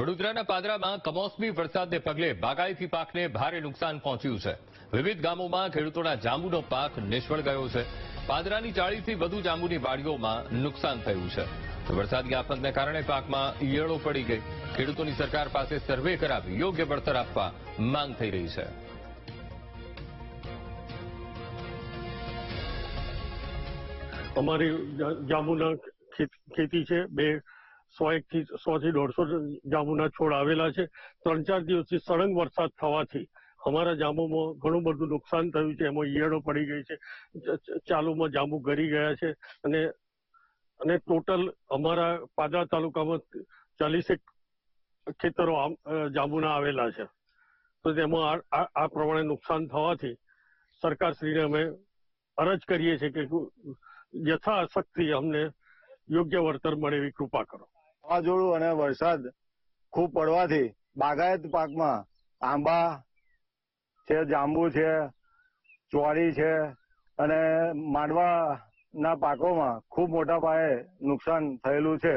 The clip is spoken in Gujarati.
વડોદરાના પાદરામાં કમોસમી વરસાદને પગલે બાગાયતી પાકને ભારે નુકસાન પહોંચ્યું છે. વિવિધ ગામોમાં ખેડૂતોના જાંબુનો પાક નિષ્ફળ ગયો છે. પાદરાની ચાળીસથી વધુ જાંબુની વાડીઓમાં નુકસાન થયું છે. વરસાદી આફતને કારણે પાકમાં ઈયળો પડી ગઈ. ખેડૂતોની સરકાર પાસે સર્વે કરાવી યોગ્ય વળતર આપવા માંગ થઈ રહી છે. અમારી જાંબુના ખેતી છે. બે સો એક થી સો થી દોઢસો જાંબુના છોડ આવેલા છે. ત્રણ ચાર દિવસથી સળંગ વરસાદ થવાથી અમારા જાંબુમાં ઘણું બધું નુકસાન થયું છે. એમાં ઈયળો પડી ગઈ છે. ચાલુમાં જાંબુ ગરી ગયા છે. અને અને ટોટલ અમારા પાદરા તાલુકામાં ચાલીસેક ખેતરો જાંબુના આવેલા છે. તો તેમાં આ પ્રમાણે નુકસાન થવાથી સરકારશ્રીને અમે અરજ કરીએ છીએ કે યથાશક્તિ અમને યોગ્ય વળતર મળે એવી કૃપા કરો. વાવાઝોડું અને વરસાદ ખૂબ પડવાથી બાગાયત પાકમાં આંબા છે, જાંબુ છે ચોરી છે અને માંડવાના પાકોમાં ખૂબ મોટા પાયે નુકસાન થયેલું છે.